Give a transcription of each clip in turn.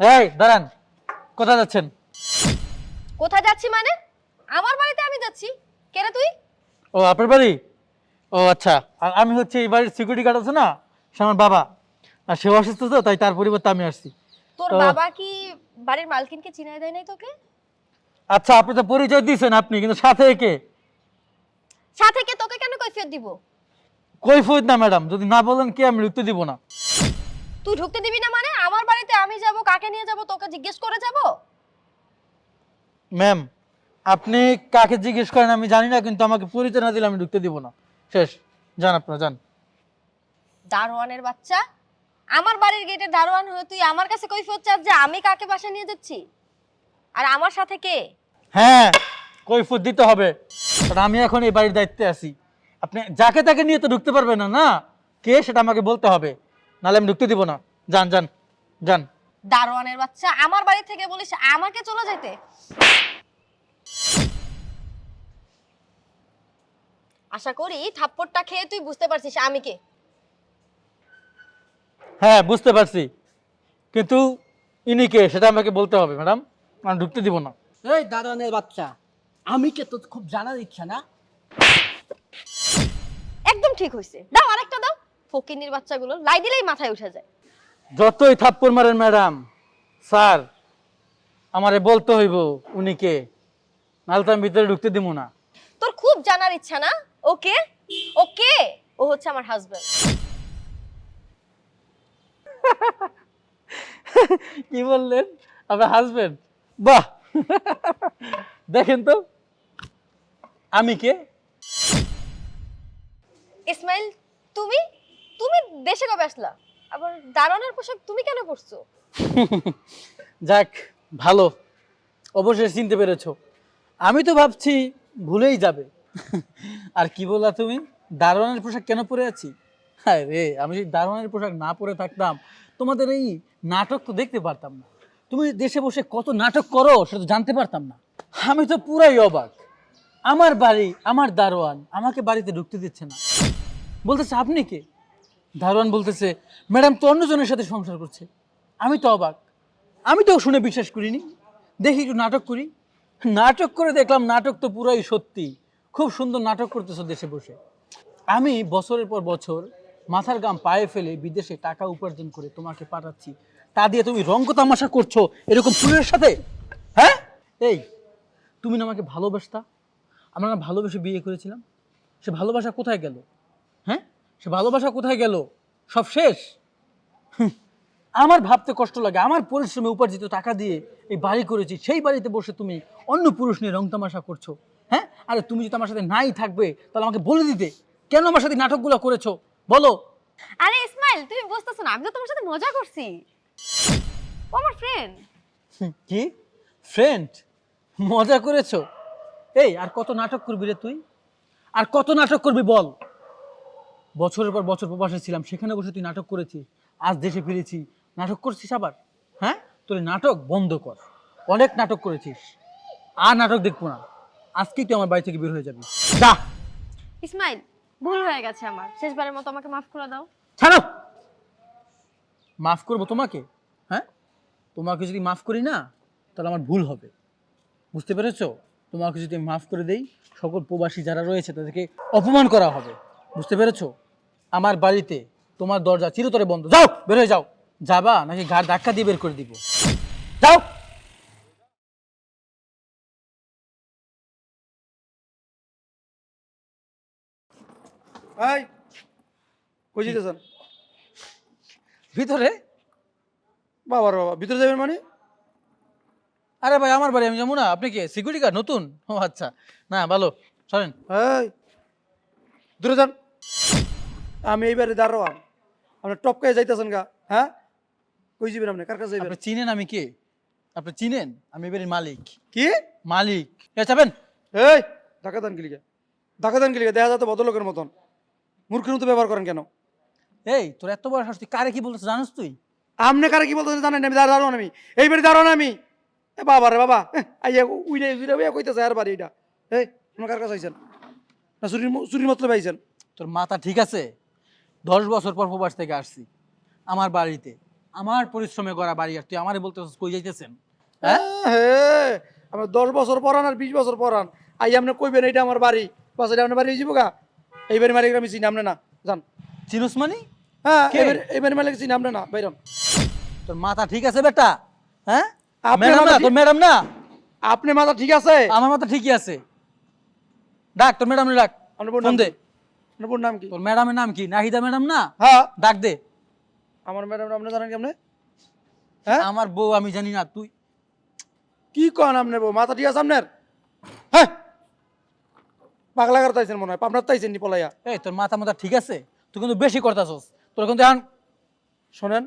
এই দাঁড়ান। কোথায় যাচ্ছেন? কোথায় যাচ্ছি মানে? আমার বাড়িতে আমি যাচ্ছি। কেরে তুই? ও আপনার বাড়ি? ও আচ্ছা। আর আমি হচ্ছে এই বাড়ির সিকিউরিটি গার্ড আছে না? সে আমার বাবা। আর সে অসুস্থ তো তাই তার পরিবর্তে আমি আসছি। তোর তো- বাবা কি বাড়ির মালকিনকে চিনাই দেয় নাই তোকে? আচ্ছা আপনি তো পরিচয় দিয়েছেন আপনি কিন্তু সাথে কে? সাথে কে? তোকে কেন কৈফিয়ত দিব? কৈফিয়ত না ম্যাডাম। যদি না বলেন কে আমি ঢুকতে দিব না। তুই ঢুকতে দিবি না মানে? আমার বাড়িতে কাকে নিয়ে যাব? তোকে জিজ্ঞেস করে যাব? ম্যাম আপনি কাকে জিজ্ঞেস করেন আমি জানি না কিন্তু আমাকে পরিচয় না দিলে আমি ঢুকতে দিব না। শেষ যান আপনারা যান। দারোয়ানের বাচ্চা? আমার বাড়ির গেটে দারোয়ান হয়ে তুই আমার কাছে কৈফিয়ত চাস যে আমি কাকে বাসা নিয়ে যাচ্ছি? আর আমার সাথে কে? হ্যাঁ কৈফিয়ত দিতে হবে। কারণ আমি এখন এই বাড়ির দায়িত্বে আছি। আপনি যাকে তাকে নিয়ে তো ঢুকতে পারবেন না না? কে সেটা আমাকে বলতে হবে। নাহলে আমি ঢুকতে দিব না। যান যান যান। দারোয়ানের বাচ্চা আমার বাড়ি থেকে বলিস আমাকে চলে যেতে? আশা করি থাপ্পড়টা খেয়ে তুই বুঝতে পারছিস আমি কে। হ্যাঁ বুঝতে পারছি। কিন্তু ইনি কে সেটা আমাকে বলতে হবে ম্যাডাম। আমি ঢুকতে দিব না। এই দারোয়ানের বাচ্চা আমি কে তোর খুব জানার ইচ্ছা না? একদম ঠিক হয়েছে দাও আরেকটা দাও। ফকিনির বাচ্চাগুলো লাই দিলেই মাথায় উঠে যায়। যতই থাপ্পড় মারেন ম্যাডাম স্যার আমারে বলতে হইব উনি কে নাহলে তো আমি ভিতরে ঢুকতে দিব না। তোর খুব জানার ইচ্ছা না? ওকে? ওকে? ও হচ্ছে আমার হাজবেন্ড কি বললেন? আপনার হাজবেন্ড বাহ! দেখেন তো। আমি কে? ইসমাইল তুমি? তুমি দেশে কবে আসলা? আবার দারোয়ানের পোশাক তুমি কেন পরছো? যাক, ভালো। অবশ্যই চিনতে পেরেছ। আমি তো ভাবছি ভুলেই যাবে। আর কি বললা তুমি? দারোয়ানের পোশাক কেন পরে আছি? হ্যাঁ রে, আমি যদি দারোয়ানের পোশাক না পরে থাকতাম, তোমাদের এই নাটক তো দেখতে পারতাম না। তুমি দেশে বসে কত নাটক করো, সেটা তো জানতে পারতাম না। আমি তো পুরাই অবাক। আমার বাড়ি, আমার দারোয়ান আমাকে বাড়িতে ঢুকতে দিচ্ছে না। বলতেছে, আপনি কে? দারোয়ান বলতেছে, ম্যাডাম, তো অন্যজনের সাথে সংসার করছে। আমি তো অবাক। আমি তো শুনে বিশ্বাস করিনি। দেখি একটু নাটক করি। নাটক করে দেখলাম, নাটক তো পুরাই সত্যি। খুব সুন্দর নাটক করতেছো দেশে বসে। আমি বছরের পর বছর মাথার গাম পায়ে ফেলে বিদেশে টাকা উপার্জন করে তোমাকে পাঠাচ্ছি। তা দিয়ে তুমি রঙ্গ তামাশা করছ এরকম ফুলের সাথে? হ্যাঁ? এই, তুমি না আমাকে ভালোবাসতা? আমরা না ভালোবেসে বিয়ে করেছিলাম? সে ভালোবাসা কোথায় গেল? হ্যাঁ? সে ভালোবাসা কোথায় গেল? সব শেষ? আমার ভাবতে কষ্ট লাগে আমার পরিশ্রমে উপার্জিত টাকা দিয়ে এই বাড়ি করেছি সেই বাড়িতে বসে তুমি অন্য পুরুষ নিয়ে রং তামাশা করছ হ্যাঁ? আরে তুমি যদি আমার সাথে নাই থাকবে তাহলে আমাকে বলে দিতে। কেন আমার সাথে নাটকগুলো করেছ? বলো। আরে ইসমাইল তুমি বুঝতেছো না আমি তো তোমার সাথে মজা করছি। ও আমার ফ্রেন্ড কি? ফ্রেন্ড মজা করেছ? এই আর কত নাটক করবি রে তুই? আর কত নাটক করবি বল? বছরের পর বছর প্রবাসে ছিলাম সেখানে বসে তুই নাটক করেছিস আজ দেশে ফিরেছি। নাটক করছিস আবার? হ্যাঁ? তোর নাটক বন্ধ কর। অনেক নাটক করেছিস। আর নাটক দেখব না। আজকেই তুই আমার বাড়ি থেকে বের হয়ে যাবি। যা! ইসমাইল ভুল হয়ে গেছে আমার। শেষবারের মতো আমাকে মাফ করে দাও। ছাড়ো! মাফ করব তোমাকে? হ্যাঁ? তোমাকে যদি মাফ করি না তাহলে আমার ভুল হবে। বুঝতে পেরেছ? তোমাকে যদি আমি মাফ করে দেই সকল প্রবাসী যারা রয়েছে তাদেরকে অপমান করা হবে। বুঝতে পেরেছ? আমার বাড়িতে তোমার দরজা চিরতরে বন্ধ। যাও বের হয়ে যাও। যাবা নাকি ঘাড় ধাক্কা দিয়ে বের করে দিব। যাও। এই কই যেতেছেন ভিতরে? বাবার বাবা ভিতরে যাবেন মানে? আরে ভাই আমার বাড়ি আমি যাব না। আপনি কি? সিকিউরিটি গার্ড নতুন? ও আচ্ছা। না ভালো। সরেন। এই দূরে যান। আমি এইবারে দাঁড়াম আপনি টপকায় যাইতেছেন গা হ্যাঁ? কই যাবেন আপনি? কার কাছে যাবেন আপনি চিনেন আমি কে? আপনি চিনেন? আমি এবারে মালিক। কি? মালিক। কে চাবেন এই ধাক্কা দেন গিলিকে ধাক্কা দেন গিলিকে দেখা যাতে ভদ্রলোকের মতন। মূর্খের মতো ব্যবহার করেন কেন? এই তোর এত বড় শাস্তি কারে কি বলতেছ জানিস তুই? আমনে কারে কি বলতেছেন জানেন? আমি দাঁড়ানো আমি। এইবারে দাঁড়ানো আমি। এ বাবা রে বাবা আইয়া উইরে উইরে উইয়া কইতেছে আর বাড়ি এটা। এই আপনার কার কাছে আইছেন? না চুরির চুরির মতলব আইছেন? তোর মাথা ঠিক আছে? দশ বছর পর প্রবাস থেকে আসছি আমার বাড়িতে। আমার পরিশ্রমে করা বাড়ি আর তুই আমারে বলতে কই যাইতেছেন? হ্যাঁ? হ্যাঁ? আমার দশ বছর পরান আর বিশ বছর পরান আই আপনি কইবেন এটা আমার বাড়ি। বাস এটা আপনার বাড়ি যাব গা? এই বাড়ি মালিক আমি চিনি আপনি না? যান। চিনুস মানি? হ্যাঁ? এই বাড়ি মালিক চিনি আপনি না? বাইরন। তোর মাথা ঠিক আছে বেটা? হ্যাঁ? ম্যাডাম না তোর ম্যাডাম না? আপনি মাথা ঠিক আছে? আমার মাথা ঠিকই আছে। ডাক তোর ম্যাডাম ডাক। ফোন দে? আপনার নাম কি? তোর ম্যাডামের নাম কি? নাহিদা ম্যাডাম না? হ্যাঁ। ডাক দে। আমার ম্যাডাম আপনি জানেন কেমনে? হ্যাঁ? আমার বউ আমি জানি না তুই। কি কন আপনার বউ? মাথা ঠিক আছে আপনার? হ্যাঁ। পাগলা করে তাইছেন মনে হয় আপনার তাইছেন নি পলাইয়া। এই তোর মাথা মাথা ঠিক আছে? তুই কিন্তু বেশি করতাছস। তোর কিন্তু এখন শোনেন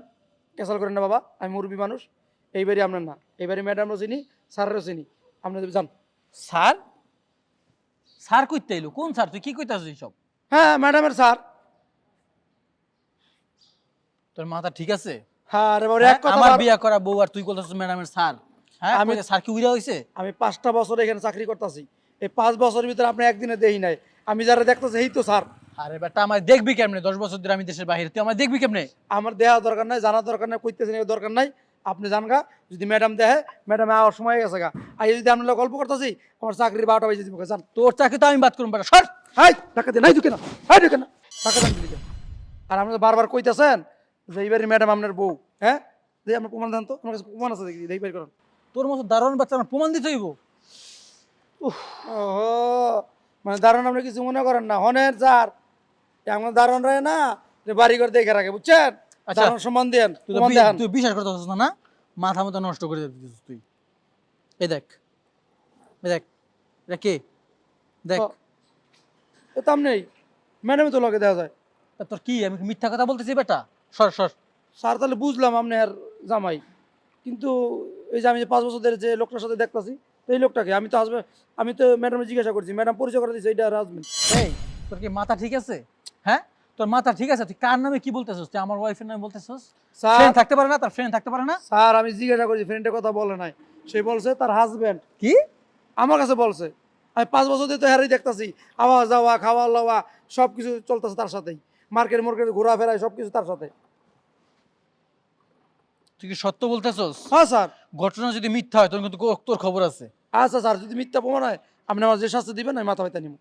ক্যান্সেল করেন না বাবা আমি মুরবি মানুষ। এই বাড়ি আপনার না। এই বাড়ি ম্যাডামও চিনি স্যারেরও চিনি। আপনি যান। স্যার? স্যার কইতে এলো কোন স্যার? তুই কি কইতাছিস সব হ্যাঁ ম্যাডামের স্যার তোর মাথা ঠিক আছে? হ্যাঁ রে বাবা হ্যাঁ, এক কথা আমার বিয়া করা বউ আর তুই কইতাছিস ম্যাডামের স্যার হ্যাঁ আমি স্যার কি উইরা হইছে? আমি পাঁচটা বছর এখানে চাকরি করতেছি। এই পাঁচ বছরের ভিতরে আপনি একদিনে দেই নাই। আমি যারা দেখতেছি এই তো স্যার আরে বেটা আমার দেখবি কেমনে? দশ বছর ধরে আমি দেশের বাইরে তুই আমার দেখবি কেমনে? আমার দেওয়া দরকার নাই জানার দরকার নাই কইতেছেন দরকার নাই। আপনি জানগা যদি ম্যাডাম দেখে ম্যাডাম আওয়ার সময় গেছে গা। আর যদি আপনারা গল্প করতেছি আমার চাকরির বারোটা বেজে দিব জান তোর চাকরি তো আমি বাদ করুন বেটা সর! হাই টাকা দিয়ে নাই ঢুকে না হাই ঢুকে না। টাকা দেন আর আপনি তো বারবার কইতেছেন যে এইবারই ম্যাডাম আপনার বউ হ্যাঁ? যে আপনার প্রমাণ দেন তো আমার কাছে প্রমাণ আছে দেখি দেখি বের করেন। তোর মতো দারুণ বাচ্চা আমার প্রমাণ দিতে হইব। মানে দারুণ আপনি কিছু মনে করেন না। হনের যার এমন দারুণ রয়ে না যে বাড়ি ঘর দেখে রাখে বুঝছেন? আচ্ছা। সম্মান দেন তুই বিশ্বাস না মাথা নষ্ট করে দিতেছিস তুই। এই দেখ এই দেখ এটা কে? দেখ। এ তাম নেই ম্যাডামই তো লগে যায়। তোর কি আমি মিথ্যা কথা বলতেছি বেটা? সর সর। স্যার তাহলে বুঝলাম আপনি আর জামাই। কিন্তু এই যে আমি যে পাঁচ বছর ধরে যে লোকটার সাথে দেখতাছি তো এই লোকটাকে আমি তো আসবে আমি তো ম্যাডামে জিজ্ঞাসা করছি ম্যাডাম পরিচয় করে দিচ্ছে এইটা হাজবেন্ড এই তোর কি মাথা ঠিক আছে? হ্যাঁ? তোর মাথা ঠিক আছে? তুই কার নামে কি বলতেছিস? তুই আমার ওয়াইফের নামে বলতেছিস? স্যার। ফ্রেন্ড থাকতে পারে না তার ফ্রেন্ড থাকতে পারে না? স্যার আমি জিজ্ঞাসা করছি ফ্রেন্ডের কথা বলে নাই। সে বলছে তার হাজবেন্ড কি? আমার কাছে বলছে আমি পাঁচ বছর ধরে তো হ্যারই দেখতাছি আওয়া যাওয়া খাওয়া লাওয়া সব কিছু চলতেছে তার সাথেই। মার্কেট মার্কেট ঘোরাফেরা সব কিছু তার সাথে। তুই কি সত্য বলতেছিস? হ্যাঁ স্যার। ঘটনা যদি মিথ্যা হয় তোর কিন্তু তোর খবর আছে। আচ্ছা স্যার যদি মিথ্যা প্রমাণ হয় আপনি আমার যে শাস্তি দিবেন আমি মাথা ব্যথা নিব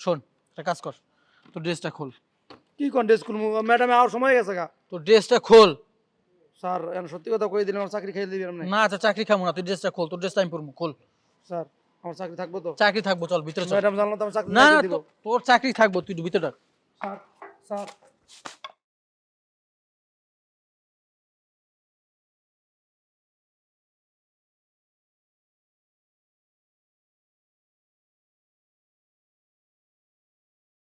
শোন একটা কাজ কর তোর ড্রেসটা খোল। কি কোন ড্রেস খুলবো? ম্যাডাম আর সময় হয়ে গেছে গা। তোর ড্রেসটা খোল। স্যার এখন সত্যি কথা কই দিলাম আমার চাকরি খেয়ে দিবি আপনি না আচ্ছা চাকরি খাব না তুই ড্রেসটা খোল তোর ড্রেসটা আমি পরবো খোল। স্যার আমার চাকরি থাকব তো। চাকরি থাকব চল ভিতরে চল। ম্যাডাম জানলো তো আমি চাকরি না তোর চাকরি থাকব তুই ভিতরে স্যার স্যার।